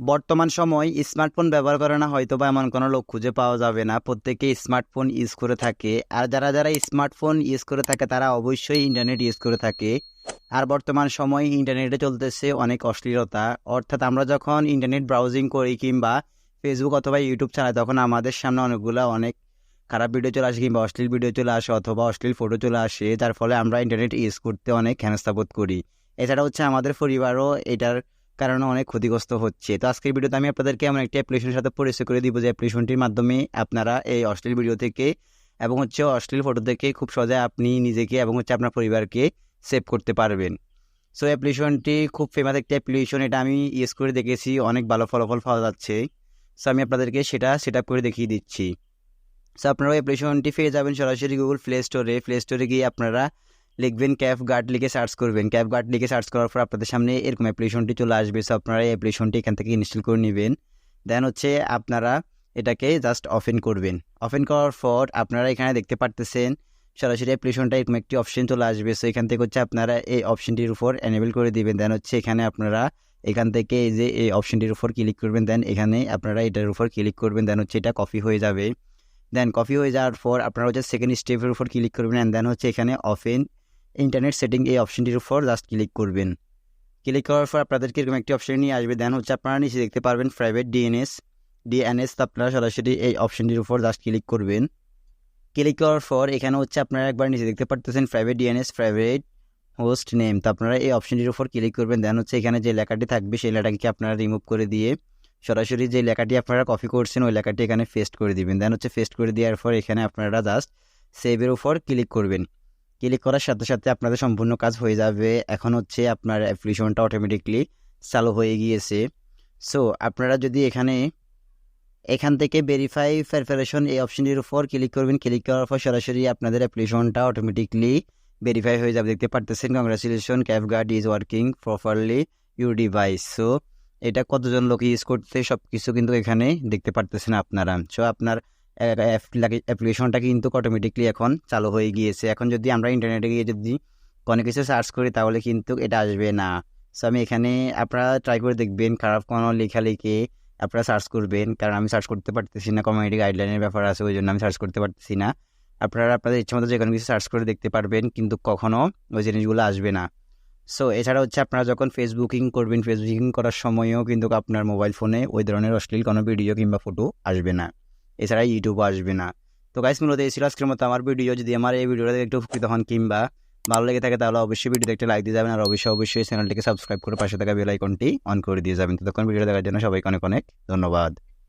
বর্তমান সময় স্মার্টফোন ব্যবহার করে না হয়তো বা এমন কোনো লোক খুঁজে পাওয়া যাবে না। প্রত্যেকে স্মার্টফোন ইউজ করে থাকে। আর যারা যারা স্মার্টফোন ইউজ করে থাকে, তারা অবশ্যই ইন্টারনেট ইউজ করে থাকে। আর বর্তমান সময় ইন্টারনেটে চলতেছে অনেক অশ্লীলতা। অর্থাৎ আমরা যখন ইন্টারনেট ব্রাউজিং করি কিংবা ফেসবুক অথবা ইউটিউব চালাই, তখন আমাদের সামনে অনেকগুলো অনেক খারাপ ভিডিও চলে আসে কিংবা অশ্লীল ভিডিও চলে আসে অথবা অশ্লীল ফটো চলে আসে, যার ফলে আমরা ইন্টারনেট ইউজ করতে অনেক হেনস্থা করি। এছাড়া হচ্ছে আমাদের পরিবারও এটার কারণে অনেক ক্ষতিগ্রস্ত হচ্ছে। তো আজকের ভিডিওতে আমি আপনাদেরকে এমন একটি অ্যাপ্লিকেশনের সাথে পরিচয় করে দিব যে অ্যাপ্লিকেশনটির মাধ্যমে আপনারা এই অশ্লীল ভিডিও থেকে এবং হচ্ছে অশ্লীল ফটো থেকে খুব সহজে আপনি নিজেকে এবং হচ্ছে আপনার পরিবারকে সেভ করতে পারবেন। সো অ্যাপ্লিকেশনটি খুব ফেমাস একটি অ্যাপ্লিকেশন এটা আমি ইউজ করে দেখেছি, অনেক ভালো ফলাফল পাওয়া যাচ্ছে। সো আমি আপনাদেরকে সেটা সেট আপ করে দেখিয়ে দিচ্ছি। সো আপনারা অ্যাপ্লিকেশনটি পেয়ে যাবেন সরাসরি গুগল প্লে স্টোরে প্লে স্টোরে গিয়ে আপনারা লিখবেন ক্যাফ গার্ড লিখে সার্চ করবেন। ক্যাফ গার্ড লিখে সার্চ করার পর আপনাদের সামনে এরকম অ্যাপ্লিকেশনটি চলে আসবে। সো আপনারা এই অ্যাপ্লিকেশনটি এখান থেকে ইনস্টল করে নেবেন। দেন হচ্ছে আপনারা এটাকে জাস্ট অফেন করবেন। ওপেন করার পর আপনারা এখানে দেখতে পারতেছেন সরাসরি অ্যাপ্লিকেশনটা এরকম একটি অপশন চলে আসবে। সো এখান থেকে হচ্ছে আপনারা এই অপশনটির উপর এনেবল করে দিবেন। দেন হচ্ছে এখানে আপনারা এখান থেকে এই যে এই অপশনটির উপর ক্লিক করবেন। দেন এখানে আপনারা এটার উপর ক্লিক করবেন। দেন হচ্ছে এটা কপি হয়ে যাবে। দেন কপি হয়ে যাওয়ার পর আপনারা হচ্ছে সেকেন্ড স্টেপের উপর ক্লিক করবেন। অ্যান্ড দেন হচ্ছে এখানে অফেন ইন্টারনেট সেটিং এই অপশনটির উপর জাস্ট ক্লিক করবেন। ক্লিক করার পর আপনাদেরকে এরকম একটি অপশন নিয়ে আসবে। দেন হচ্ছে আপনারা নিচে দেখতে পারবেন প্রাইভেট ডিএনএস ডিএনএস আপনারা সরাসরি এই অপশনটির উপর জাস্ট ক্লিক করবেন। ক্লিক করার পর এখানে হচ্ছে আপনারা একবার নিচে দেখতে পারতেছেন private DNS private host name তো আপনারা এই অপশনটির উপর ক্লিক করবেন। দেন হচ্ছে এখানে যে লেখাটি থাকবে সেই লেখাটিকে আপনারা রিমুভ করে দিয়ে সরাসরি যে লেখাটি আপনারা কপি করছেন ওই লেখাটি এখানে পেস্ট করে দিবেন। দেন হচ্ছে পেস্ট করে দেওয়ার পর এখানে আপনারা জাস্ট সেভের উপর ক্লিক করবেন। ক্লিক করার সাথে সাথে আপনাদের সম্পূর্ণ কাজ হয়ে যাবে। এখন হচ্ছে আপনার অ্যাপ্লিকেশনটা অটোমেটিকলি চালু হয়ে গিয়েছে। সো আপনারা যদি এখানে, এখান থেকে ভেরিফাই প্রিপারেশন এই অপশনটির উপর ক্লিক করবেন। ক্লিক করার পর সরাসরি আপনাদের অ্যাপ্লিকেশনটা অটোমেটিকলি ভেরিফাই হয়ে যাবে। দেখতে পারতেছেন congratulation cafe guard is working properly your device so এটা কতজন লোক ইউজ করতে সব কিছু কিন্তু এখানে দেখতে পারতেছেন আপনারা। সো আপনার অ্যাপ্লিকেশনটা কিন্তু অটোমেটিকলি এখন চালু হয়ে গিয়েছে। এখন যদি আমরা ইন্টারনেটে গিয়ে যদি কোনো কিছু সার্চ করি, তাহলে কিন্তু এটা আসবে না। সো আমি এখানে আপনারা ট্রাই করে দেখবেন, খারাপ কোনো লেখালেখি আপনারা সার্চ করবেন, কারণ আমি সার্চ করতে পারতেছি না কমিউনিটি গাইডলাইনের ব্যাপার আছে ওই জন্য আমি সার্চ করতে পারতেছি না। আপনারা আপনাদের ইচ্ছে মতো যে কোনো কিছু সার্চ করে দেখতে পারবেন, কিন্তু কখনও ওই জিনিসগুলো আসবে না। সো এছাড়া হচ্ছে আপনারা যখন ফেসবুকিং করবেন ফেসবুকিং করার সময়ও কিন্তু আপনার মোবাইল ফোনে ওই ধরনের অশ্লীল কোনো ভিডিও কিংবা ফটো আসবে না। এছাড়া ইউটিউবও আসবে না। তো গাইস মূলত এই ছিল আজকের মতো আমার ভিডিও যদি আমার এই ভিডিওটা একটু উপকৃত হন কিংবা ভালো লেগে থাকে, তাহলে অবশ্যই ভিডিওতে একটা লাইক দিয়ে যাবেন। আর অবশ্যই অবশ্যই চ্যানেলটিকে সাবস্ক্রাইব করে পাশে থাকা বেল আইকনটি অন করে দিয়ে যাবেন। ততক্ষণ ভিডিও দেখার জন্য সবাইকে অনেক অনেক ধন্যবাদ।